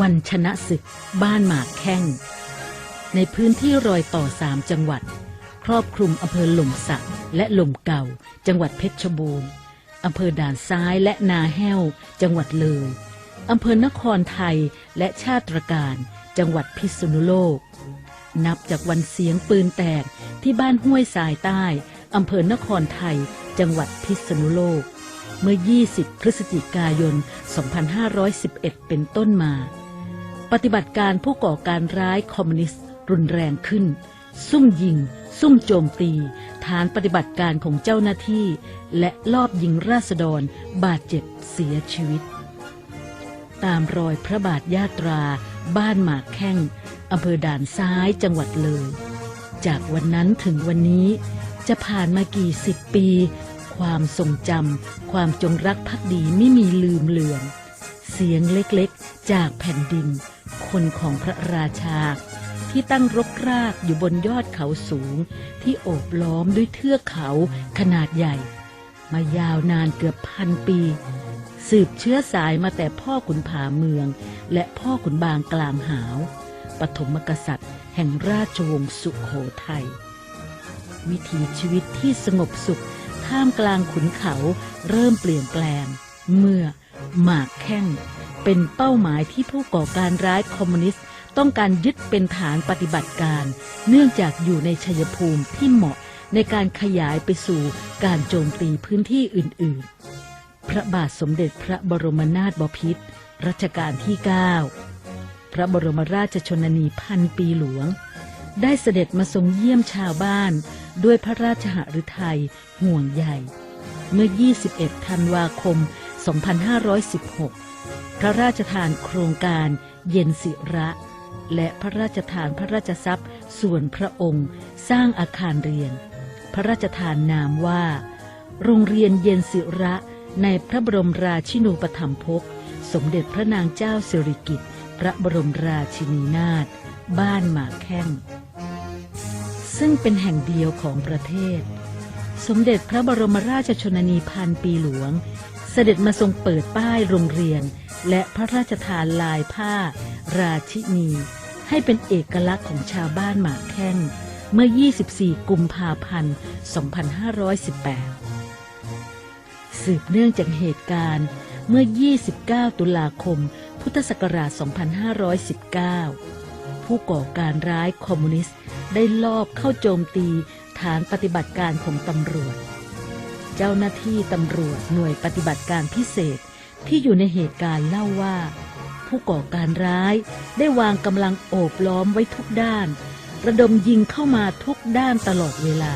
วันชนะศึก บ้านหมากแข้ง ในพื้นที่รอยต่อสามจังหวัด ครอบคลุมอำเภอหล่มสักและหล่มเก่า จังหวัดเพชรบูรณ์อำเภอด่านซ้ายและนาแห้ว จังหวัดเลยอำเภอนครไทยและชาติตรการ จังหวัดพิษณุโลก นับจากวันเสียงปืนแตกที่บ้านห้วยสายใต้อำเภอนครไทย จังหวัดพิษณุโลก เมื่อ 20 พฤศจิกายน 2511 เป็นต้นมา ปฏิบัติการผู้ก่อการร้ายคอมมิวนิสต์รุนแรงขึ้น ซุ่มยิง ซุ่มโจมตี ฐานปฏิบัติการของเจ้าหน้าที่ และลอบยิงราษฎรบาดเจ็บเสียชีวิต ตามรอยพระบาทยาตรา บ้านหมากแข้งอำเภอด่านซ้ายจังหวัดเลย จากวันนั้นถึงวันนี้ จะผ่านมากี่สิบปี ความทรงจำความจงรักภักดีไม่มีลืมเลือน เสียงเล็กๆ จากแผ่นดิน คนของพระราชา ที่ตั้งรกรากอยู่บนยอดเขาสูง ที่โอบล้อมด้วยเทือกเขาขนาดใหญ่ มายาวนานเกือบพันปี สืบเชื้อสายมาแต่พ่อขุนผาเมือง และพ่อขุนบางกลางหาว ปฐมกษัตริย์ แห่งราชวงศ์สุขโขทัยวิถีชีวิตที่สงบสุขท่ามกลางขุนเขาเริ่มเปลี่ยนแปลง เมื่อหมากแข้ง เป็นเป้าหมายที่ผู้ก่อการร้ายคอมมิวนิสต์ ต้องการยึดเป็นฐานปฏิบัติการ เนื่องจากอยู่ในชัยภูมิที่เหมาะในการขยายไปสู่การโจมตีพื้นที่อื่น ๆ พระบาทสมเด็จพระบรมนาถบพิตรรัชกาลที่ 9 พระบรมราชชนนีพันปีหลวง ได้เสด็จมาทรงเยี่ยมชาวบ้าน ด้วยพระราชหฤทัยห่วงใหญ่ เมื่อ 21 ธันวาคม 2516 พระราชทานโครงการเย็นศิระ และพระราชทานพระราชทรัพย์ส่วนพระองค์สร้างอาคารเรียน พระราชทานนามว่า โรงเรียนเย็นศิระในพระบรมราชินูปถัมภกสมเด็จพระนางเจ้าสิริกิติ์พระบรมราชินีนาถบ้านหมากแข้ง ซึ่งเป็นแห่งเดียวของประเทศ สมเด็จพระบรมราชชนนีพันปีหลวง เสด็จมาทรงเปิดป้ายโรงเรียน และพระราชทานลายผ้า ราชินี ให้เป็นเอกลักษณ์ของชาวบ้านหมากแข้งเมื่อ 24 กุมภาพันธ์ 2518 สืบเนื่องจากเหตุการณ์เมื่อ 29 ตุลาคม พุทธศักราช 2519 ผู้ก่อการร้ายคอมมิวนิสต์ได้ลอบเข้าโจมตีฐานปฏิบัติการของตำรวจ เจ้าหน้าที่ตำรวจหน่วยปฏิบัติการพิเศษที่อยู่ในเหตุการณ์เล่าว่า ผู้ก่อการร้ายได้วางกำลังโอบล้อมไว้ทุกด้าน ระดมยิงเข้ามาทุกด้านตลอดเวลา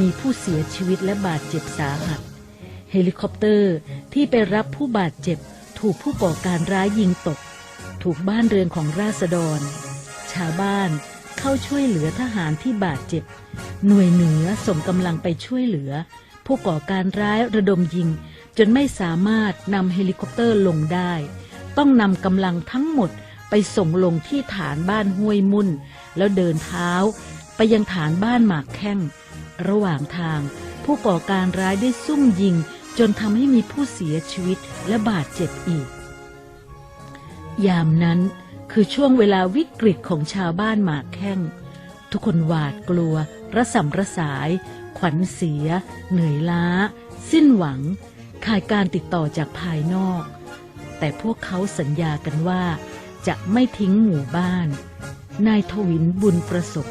มีผู้เสียชีวิตและบาดเจ็บสาหัส เฮลิคอปเตอร์ที่ไปรับผู้บาดเจ็บถูกผู้ก่อการร้ายยิงตก ถูกบ้านเรือนของราษฎร ชาวบ้านเข้าช่วยเหลือทหารที่บาดเจ็บ หน่วยเหนือส่งกำลังไปช่วยเหลือ ผู้ก่อการร้ายระดมยิง จนไม่สามารถนำเฮลิคอปเตอร์ลงได้ ต้องนำกำลังทั้งหมดไปส่งลงที่ฐานบ้านห้วยมุ่น แล้วเดินเท้า ไปยังฐานบ้านหมากแข้ง ระหว่างทาง ผู้ก่อการร้ายได้ซุ่มยิง จนทำให้มีผู้เสียชีวิตและบาดเจ็บอีก ยามนั้นคือช่วงเวลาวิกฤตของชาวบ้านหมากแข้ง ทุกคนหวาดกลัวระสำระสาย ขวัญเสีย เหนื่อยล้า สิ้นหวัง ขาดการติดต่อจากภายนอก แต่พวกเขาสัญญากันว่า จะไม่ทิ้งหมู่บ้าน นายทวินบุญประสบ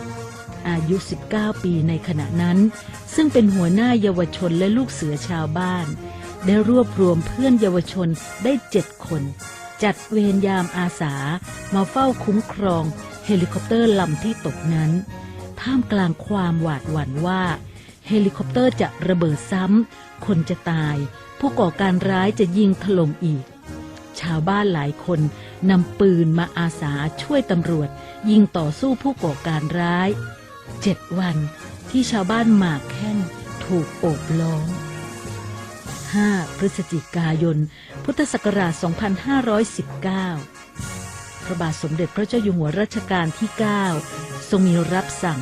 อายุ 19 ปีในขณะนั้น ซึ่งเป็นหัวหน้าเยาวชนและลูกเสือชาวบ้าน ได้รวบรวมเพื่อนเยาวชนได้เจ็ดคน จัดเวรยามอาสามาเฝ้าคุ้มครอง เฮลิคอปเตอร์ลำที่ตกนั้น ท่ามกลางความหวาดหวั่นว่า เฮลิคอปเตอร์จะระเบิดซ้ำ คนจะตาย ผู้ก่อการร้ายจะยิงถล่มอีก ชาวบ้านหลายคนนำปืนมาอาสาช่วยตำรวจ ยิงต่อสู้ผู้ก่อการร้ายเจ็ดวันที่ชาวบ้านหมากแข้งถูกโอบล้อม 5 พฤศจิกายน พุทธศักราช 2519 พระบาทสมเด็จพระเจ้าอยู่หัวรัชกาลที่ 9 ทรงมีรับสั่ง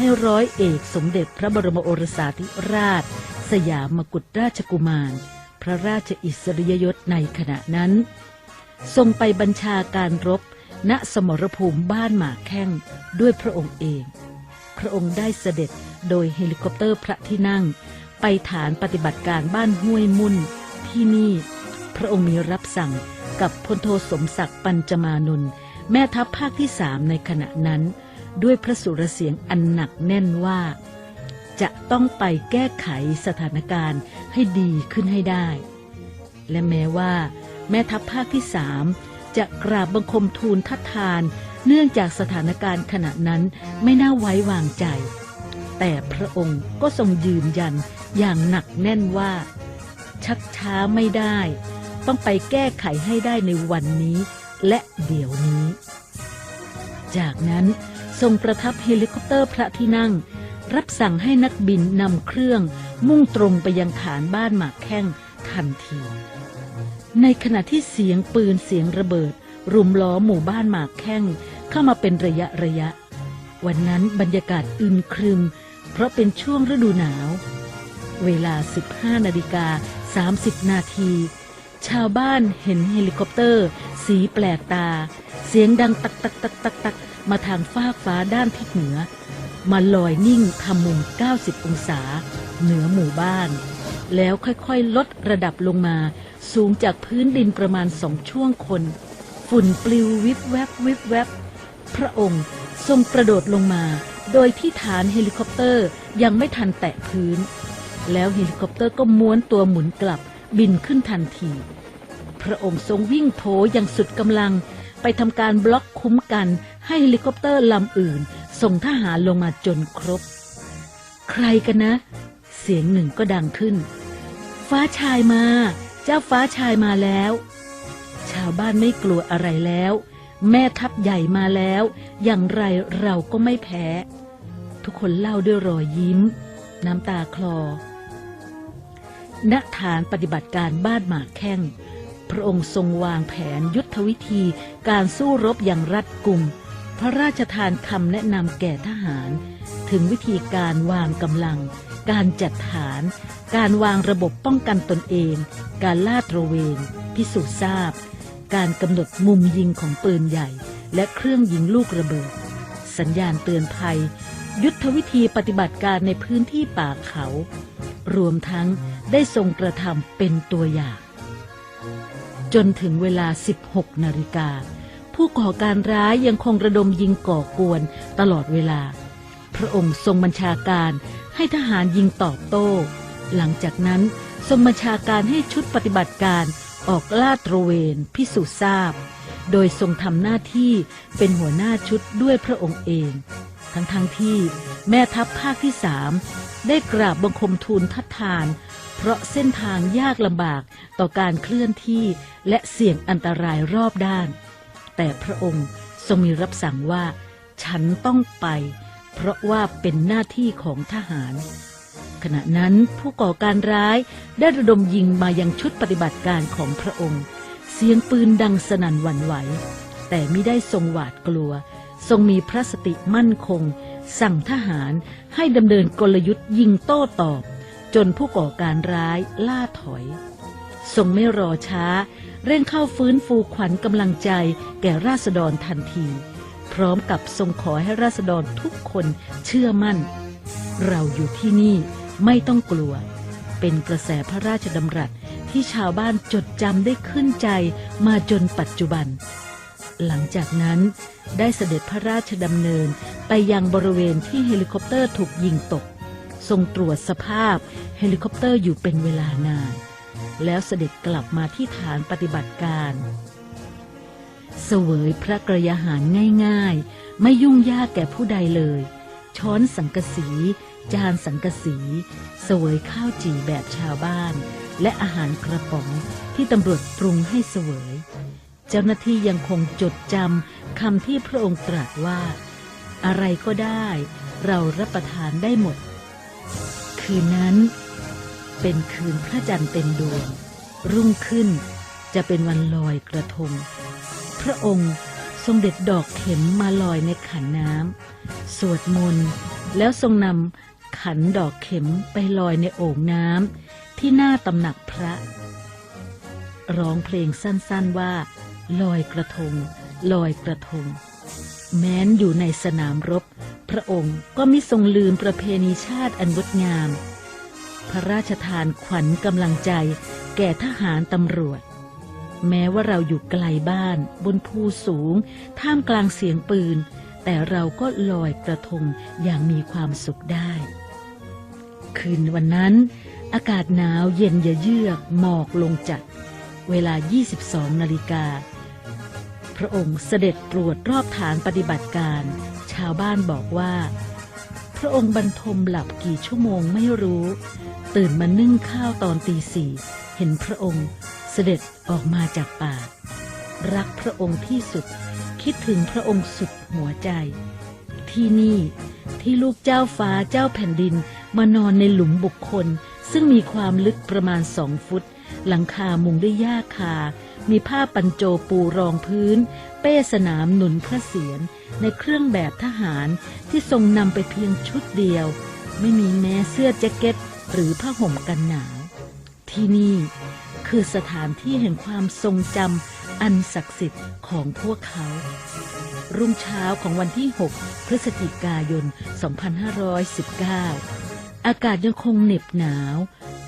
ให้ร้อยเอกสมเด็จพระบรมโอรสาธิราช สยามกุฎราชกุมาร พระราชอิสริยยศในขณะนั้น ทรงไปบัญชาการรบ ณสมรภูมิบ้านหมากแข้งด้วยพระองค์เอง พระองค์ได้เสด็จโดยเฮลิคอปเตอร์พระที่นั่ง ไปฐานปฏิบัติการบ้านห้วยมุ่นที่นี่ พระองค์มีรับสั่งกับพลโทสมศักดิ์ปัญจมานนท์แม่ทัพภาคที่สามในขณะนั้น ด้วยพระสุรเสียงอันหนักแน่นว่า จะต้องไปแก้ไขสถานการณ์ให้ดีขึ้นให้ได้ และแม้ว่า แม่ทัพภาคที่สามจะกราบบังคมทูลทัดทาน เนื่องจากสถานการณ์ขณะนั้นไม่น่าไว้วางใจ แต่พระองค์ก็ทรงยืนยันอย่างหนักแน่นว่า ชักช้าไม่ได้ ต้องไปแก้ไขให้ได้ในวันนี้ และเดี๋ยวนี้ จากนั้น ทรงประทับเฮลิคอปเตอร์พระที่นั่ง รับสั่งให้นักบินนำเครื่องมุ่งตรงไปยังฐานบ้านหมากแข้งทันที ในขณะที่เสียงปืนเสียงระเบิด รุมล้อหมู่บ้านหมากแข้งเข้ามาเป็นระยะระยะ วันนั้นบรรยากาศอึมครึม เพราะเป็นช่วงฤดูหนาว เวลา 15 นาฬิกา 30 นาทีชาวบ้านเห็นเฮลิคอปเตอร์ สีแปลกตา เสียงดังตักตักตักตักตัก มาทางฟากฟ้าด้านทิศเหนือ มาลอยนิ่งทำมุม 90 องศา เหนือหมู่บ้าน แล้วค่อยๆ ลดระดับลงมา สูงจากพื้นดินประมาณสองช่วงคน ฝุ่นปลิววิบแวบวิบแวบ พระองค์ทรงกระโดดลงมา โดยที่ฐานเฮลิคอปเตอร์ยังไม่ทันแตะพื้น แล้วเฮลิคอปเตอร์ก็ม้วนตัวหมุนกลับบินขึ้นทันที พระองค์ทรงวิ่งโผอย่างสุดกำลังไปทำการบล็อกคุ้มกัน ให้เฮลิคอปเตอร์ลำอื่น ส่งทหารลงมาจนครบ ใครกันนะ เสียงหนึ่งก็ดังขึ้น ฟ้าชายมา เจ้าฟ้าชายมาแล้ว ชาวบ้านไม่กลัวอะไรแล้ว แม่ทัพใหญ่มาแล้ว อย่างไรเราก็ไม่แพ้ ทุกคนเล่าด้วยรอยยิ้ม น้ำตาคลอณฐานปฏิบัติการบ้านหมากแข้ง พระองค์ทรงวางแผนยุทธวิธีการสู้รบอย่างรัดกุม พระราชทานคำแนะนำแก่ทหาร ถึงวิธีการวางกำลัง การจัดฐาน การวางระบบป้องกันตนเอง การลาดตระเวน พิสูจน์ทราบ การกำหนดมุมยิงของปืนใหญ่ และเครื่องยิงลูกระเบิด สัญญาณเตือนภัย ยุทธวิธีปฏิบัติการในพื้นที่ป่าเขา รวมทั้งได้ทรงกระทำเป็นตัวอย่าง จนถึงเวลา 16 นาฬิกา ผู้ก่อการร้ายยังคงระดมยิงก่อกวนตลอดเวลา พระองค์ทรงบัญชาการให้ทหารยิงตอบโต้ หลังจากนั้นทรงบัญชาการให้ชุดปฏิบัติการออกลาดตระเวนพิสูจน์ทราบ โดยทรงทำหน้าที่เป็นหัวหน้าชุดด้วยพระองค์เอง ทั้งทงที่แม่ทัพภาคที่สามได้กราบบังคมทูลทัดทาน เพราะเส้นทางยากลำบากต่อการเคลื่อนที่และเสี่ยงอันตรายรอบด้าน แต่พระองค์ทรงมีรับสั่งว่า ฉันต้องไป เพราะว่าเป็นหน้าที่ของทหาร ขณะนั้นผู้ก่อการร้ายได้ระดมยิงมายังชุดปฏิบัติการของพระองค์ เสียงปืนดังสนั่นหวั่นไหว แต่ไม่ได้ทรงหวาดกลัว ทรงมีพระสติมั่นคง สั่งทหารให้ดำเนินกลยุทธ์ยิงโต้ตอบ จนผู้ก่อการร้ายล่าถอย ทรงไม่รอช้า เร่งเข้าฟื้นฟูขวัญกำลังใจแก่ราษฎรทันที พร้อมกับทรงขอให้ราษฎรทุกคนเชื่อมั่น เราอยู่ที่นี่ไม่ต้องกลัว เป็นกระแสพระราชดำรัสที่ชาวบ้านจดจำได้ขึ้นใจมาจนปัจจุบัน หลังจากนั้นได้เสด็จพระราชดำเนินไปยังบริเวณที่เฮลิคอปเตอร์ถูกยิงตก ทรงตรวจสภาพเฮลิคอปเตอร์อยู่เป็นเวลานาน แล้วเสด็จกลับมาที่ฐานปฏิบัติการเสวยพระกระยาหารง่ายๆ ไม่ยุ่งยากแก่ผู้ใดเลย ช้อนสังกะสี จานสังกะสีเสวยข้าวจี่แบบชาวบ้าน และอาหารกระป๋องที่ตำรวจปรุงให้เสวย เจ้าหน้าที่ยังคงจดจำคำที่พระองค์ตรัสว่า อะไรก็ได้ เรารับประทานได้หมด คืนนั้น เป็นคืนพระจันทร์เต็มดวง รุ่งขึ้นจะเป็นวันลอยกระทง พระองค์ทรงเด็ดดอกเข็มมาลอยในขันน้ำสวดมนต์แล้วทรงนำขันดอกเข็มไปลอยในโอ่งน้ำที่หน้าตำหนักพระ ร้องเพลงสั้นๆว่า ลอยกระทง ลอยกระทง แม้นอยู่ในสนามรบ พระองค์ก็ไม่ทรงลืมประเพณีชาติอันงดงาม พระราชทานขวัญกำลังใจ แก่ทหารตำรวจ แม้ว่าเราอยู่ไกลบ้าน บนภูสูง ท่ามกลางเสียงปืน แต่เราก็ลอยกระทงอย่างมีความสุขได้ คืนวันนั้น อากาศหนาวเย็นเยือกหมอกลงจัด เวลา 22 นาฬิกา พระองค์เสด็จตรวจรอบฐานปฏิบัติการ ชาวบ้านบอกว่า พระองค์บรรทมหลับกี่ชั่วโมงไม่รู้ ตื่นมานึ่งข้าวตอนตีสี่เห็นพระองค์เสด็จออกมาจากป่า รักพระองค์ที่สุด คิดถึงพระองค์สุดหัวใจ ที่นี่ที่ลูกเจ้าฟ้าเจ้าแผ่นดินมานอนในหลุมบุคคล ซึ่งมีความลึกประมาณสองฟุต หลังคามุงด้วยหญ้าคา มีผ้าปัญโจปูรองพื้น เป้สนามหนุนพระเศียรในเครื่องแบบทหารที่ทรงนำไปเพียงชุดเดียว ไม่มีแม้เสื้อแจ็คเก็ต หรือผ้าห่มกันหนาว ที่นี่คือสถานที่แห่งความทรงจำอันศักดิ์สิทธิ์ของพวกเขา รุ่งเช้าของวันที่ 6 พฤศจิกายน 2519 อากาศยังคงเหน็บหนาว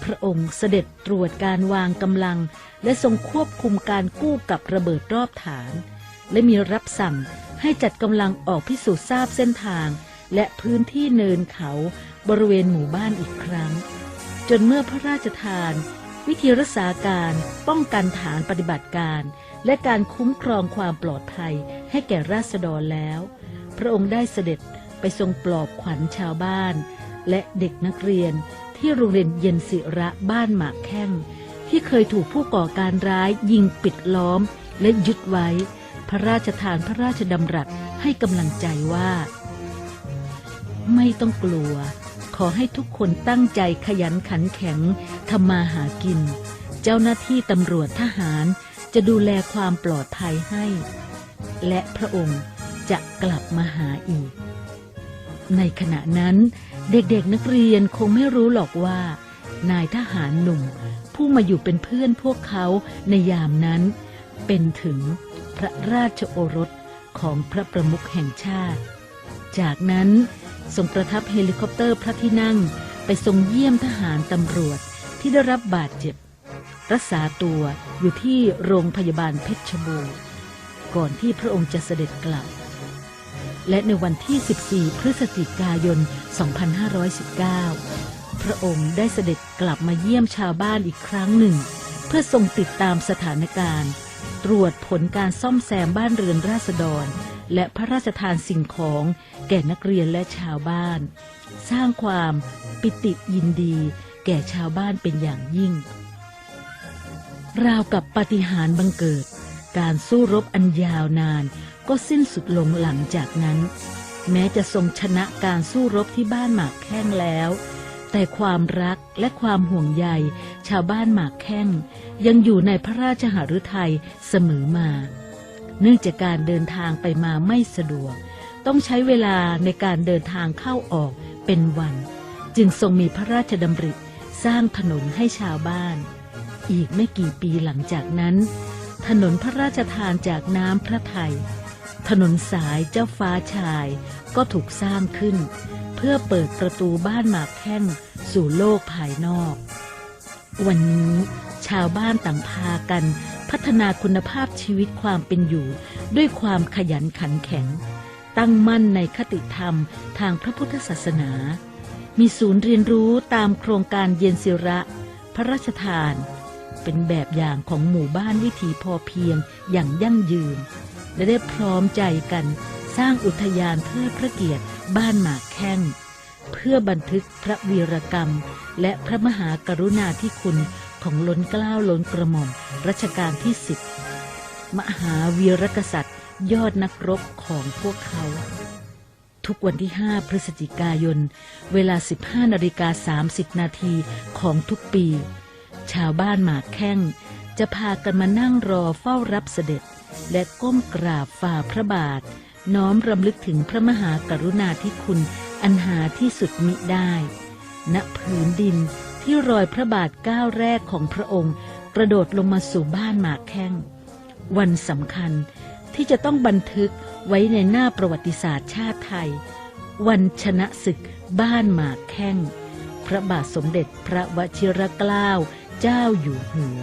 พระองค์เสด็จตรวจการวางกำลัง และทรงควบคุมการกู้กับระเบิดรอบฐาน และมีรับสั่งให้จัดกำลังออกพิสูจน์ทราบเส้นทาง และพื้นที่เนินเขา บริเวณหมู่บ้านอีกครั้ง จนเมื่อพระราชทาน วิธีรักษาการป้องกันฐานปฏิบัติการ และการคุ้มครองความปลอดภัยให้แก่ราษฎรแล้ว พระองค์ได้เสด็จไปทรงปลอบขวัญชาวบ้าน และเด็กนักเรียนที่โรงเรียนเย็นศิระบ้านหมากแข้ง ที่เคยถูกผู้ก่อการร้ายยิงปิดล้อมและยึดไว้ พระราชทานพระราชดำรัสให้กำลังใจว่า ไม่ต้องกลัว อให้ทุกคนตั้งใจขยันขันแข็งทำมาหากิน เจ้าหน้าที่ตำรวจทหารจะดูแลความปลอดภัยให้ และพระองค์จะกลับมาหาอีก ในขณะนั้น เด็กๆนักเรียนคงไม่รู้หรอกว่า นายทหารหนุ่ม ผู้มาอยู่เป็นเพื่อนพวกเขาในยามนั้น เป็นถึงพระราชโอรสของพระประมุขแห่งชาติ จากนั้น ทรงประทับเฮลิคอปเตอร์พระที่นั่ง ไปทรงเยี่ยมทหารตำรวจที่ได้รับบาดเจ็บ รักษาตัวอยู่ที่โรงพยาบาลเพชรบูรณ์ก่อนที่พระองค์จะเสด็จกลับ และในวันที่ 14 พฤศจิกายน 2519 พระองค์ได้เสด็จกลับมาเยี่ยมชาวบ้านอีกครั้งหนึ่ง เพื่อทรงติดตามสถานการณ์ ตรวจผลการซ่อมแซมบ้านเรือนราษฎร และพระราชทานสิ่งของแก่นักเรียนและชาวบ้าน สร้างความปิติยินดี แก่ชาวบ้านเป็นอย่างยิ่ง ราวกับปาฏิหาริย์บังเกิด การสู้รบอันยาวนานก็สิ้นสุดลงหลังจากนั้น แม้จะทรงชนะการสู้รบที่บ้านหมากแข้งแล้ว แต่ความรักและความห่วงใยชาวบ้านหมากแข้ง ยังอยู่ในพระราชหฤทัยเสมอมา เนื่องจากการเดินทางไปมาไม่สะดวก ต้องใช้เวลาในการเดินทางเข้าออกเป็นวัน จึงทรงมีพระราชดำริสร้างถนนให้ชาวบ้าน อีกไม่กี่ปีหลังจากนั้น ถนนพระราชทานจากน้ำพระไทย ถนนสายเจ้าฟ้าชายก็ถูกสร้างขึ้น เพื่อเปิดประตูบ้านหมากแข้งสู่โลกภายนอก วันนี้ชาวบ้านต่างพากัน พัฒนาคุณภาพชีวิตความเป็นอยู่ ด้วยความขยันขันแข็ง ตั้งมั่นในคติธรรมทางพระพุทธศาสนา มีศูนย์เรียนรู้ตามโครงการเย็นศิระ พระราชทาน เป็นแบบอย่างของหมู่บ้านวิถีพอเพียงอย่างยั่งยืน และได้พร้อมใจกันสร้างอุทยานเทิดพระเกียรติบ้านหมากแข้ง เพื่อบันทึกพระวีรกรรม และพระมหากรุณาธิคุณ ของล้นเกล้าล้นกระหม่อมรัชกาลที่สิบมหาวีรกษัตริย์ ยอดนักรบของพวกเขา ทุกวันที่ 5 พฤศจิกายน เวลา 15นาฬิกา30 นาทีของทุกปี ชาวบ้านหมากแข้ง จะพากันมานั่งรอเฝ้ารับเสด็จ และก้มกราบฝ่าพระบาท น้อมรำลึกถึงพระมหากรุณาธิคุณอันหาที่สุดมิได้ ณผืนดิน ที่รอยพระบาทก้าวแรกของพระองค์ กระโดดลงมาสู่บ้านหมากแข้ง วันสำคัญที่จะต้องบันทึกไว้ในหน้าประวัติศาสตร์ชาติไทย วันชนะศึกบ้านหมากแข้ง พระบาทสมเด็จพระวชิรเกล้าเจ้าอยู่หัว